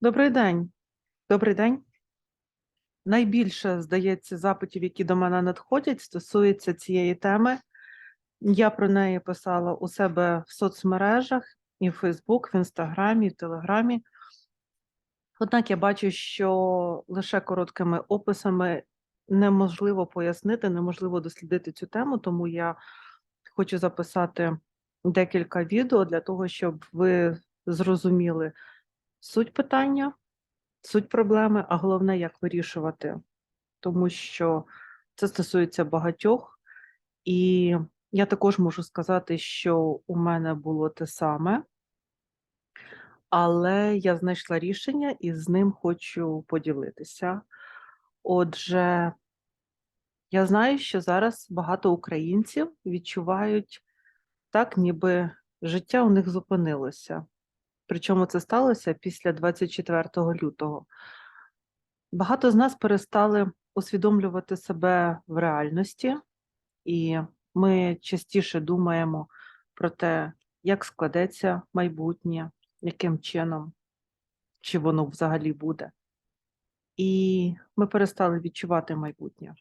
Добрий день. Добрий день. Найбільше, здається, запитів, які до мене надходять, стосується цієї теми. Я про неї писала у себе в соцмережах, і в Фейсбук, в Інстаграмі, і в Телеграмі. Однак я бачу, що лише короткими описами неможливо пояснити, неможливо дослідити цю тему, тому я хочу записати декілька відео для того, щоб ви зрозуміли суть питання, суть проблеми, а головне, як вирішувати, тому що це стосується багатьох, і я також можу сказати, що у мене було те саме, але я знайшла рішення і з ним хочу поділитися. Отже, я знаю, що зараз багато українців відчувають так, ніби життя у них зупинилося. Причому це сталося після 24 лютого. Багато з нас перестали усвідомлювати себе в реальності, і ми частіше думаємо про те, як складеться майбутнє, яким чином, чи воно взагалі буде. І ми перестали відчувати майбутнє.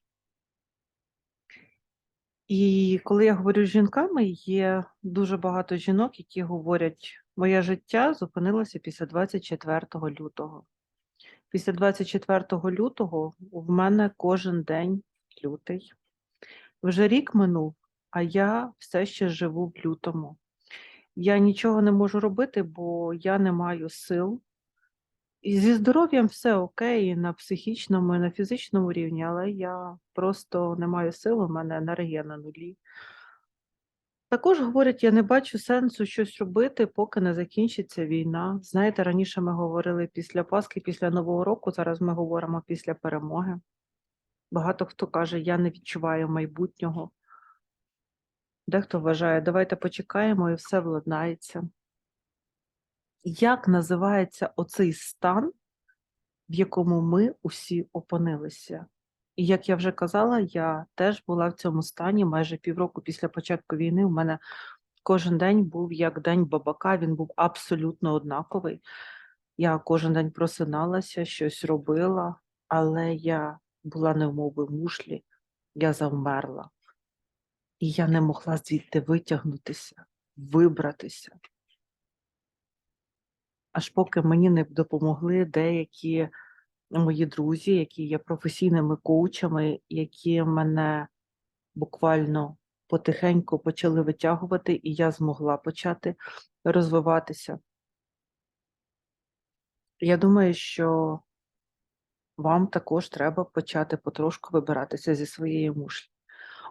І коли я говорю з жінками, є дуже багато жінок, які говорять, моє життя зупинилося після 24 лютого. Після 24 лютого в мене кожен день лютий. Вже рік минув, а я все ще живу в лютому. Я нічого не можу робити, бо я не маю сил. І зі здоров'ям все окей, на психічному, і на фізичному рівні, але я просто не маю сил, у мене енергія на нулі. Також говорять, я не бачу сенсу щось робити, поки не закінчиться війна. Знаєте, раніше ми говорили після Пасхи, після Нового року, зараз ми говоримо після перемоги. Багато хто каже, я не відчуваю майбутнього. Дехто вважає, давайте почекаємо і все владнається. Як називається оцей стан, в якому ми усі опинилися? І як я вже казала, я теж була в цьому стані майже півроку після початку війни. У мене кожен день був як день бабака, він був абсолютно однаковий. Я кожен день просиналася, щось робила, але я була би в мушлі, я завмерла. І я не могла звідти витягнутися, вибратися. Аж поки мені не допомогли деякі мої друзі, які є професійними коучами, які мене буквально потихеньку почали витягувати, і я змогла почати розвиватися. Я думаю, що вам також треба почати потрошку вибиратися зі своєї мушлі.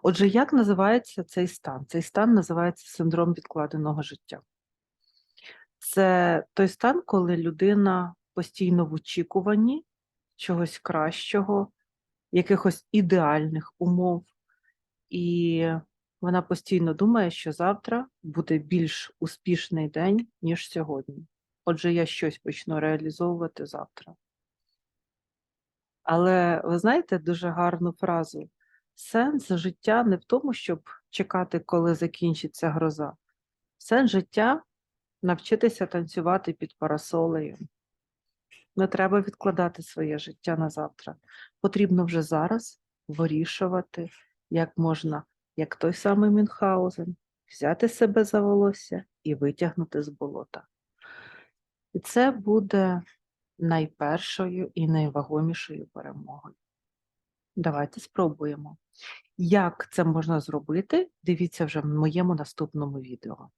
Отже, як називається цей стан? Цей стан називається синдром відкладеного життя. Це той стан, коли людина постійно в очікуванні чогось кращого, якихось ідеальних умов, і вона постійно думає, що завтра буде більш успішний день, ніж сьогодні. Отже, я щось почну реалізовувати завтра. Але ви знаєте дуже гарну фразу: сенс життя не в тому, щоб чекати, коли закінчиться гроза. Сенс життя навчитися танцювати під парасолею. Не треба відкладати своє життя на завтра. Потрібно вже зараз вирішувати, як можна, як той самий Мюнхгаузен, взяти себе за волосся і витягнути з болота. І це буде найпершою і найвагомішою перемогою. Давайте спробуємо. Як це можна зробити? Дивіться вже в моєму наступному відео.